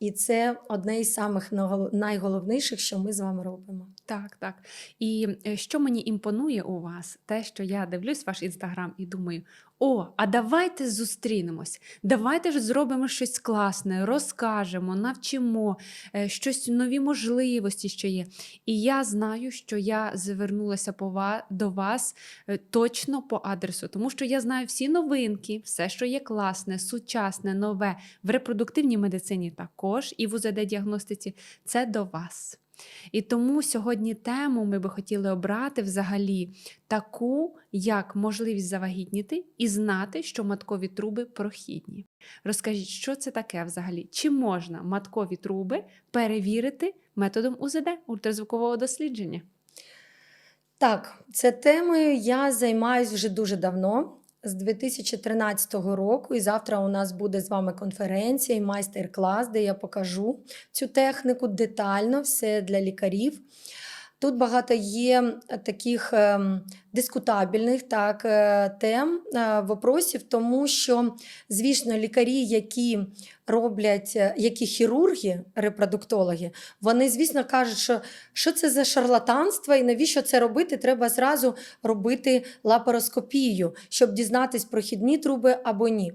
І це одне із самих найголовніших, що ми з вами робимо. Так, так. І е, що мені імпонує у вас, те, що я дивлюсь ваш інстаграм і думаю: о, а давайте зустрінемось, давайте ж зробимо щось класне, розкажемо, навчимо е, щось нові можливості, що є. І я знаю, що я звернулася до вас е, точно по адресу, тому що я знаю всі новинки, все, що є класне, сучасне, нове в репродуктивній медицині також і в УЗД-діагностиці, це до вас. І тому сьогодні тему ми би хотіли обрати взагалі таку, як можливість завагітніти і знати, що маткові труби прохідні. Розкажіть, що це таке взагалі? Чи можна маткові труби перевірити методом УЗД ультразвукового дослідження? Так, це темою я займаюся вже дуже давно, з 2013 року. І завтра у нас буде з вами конференція і майстер-клас, де я покажу цю техніку детально, все для лікарів. Тут багато є таких ем, дискутабельних так, е, тем, е, вопросів, тому що, звісно, лікарі, які роблять, е, які хірурги, репродуктологи, вони, звісно, кажуть, що що це за шарлатанство і навіщо це робити? Треба зразу робити лапароскопію, щоб дізнатись, прохідні труби або ні.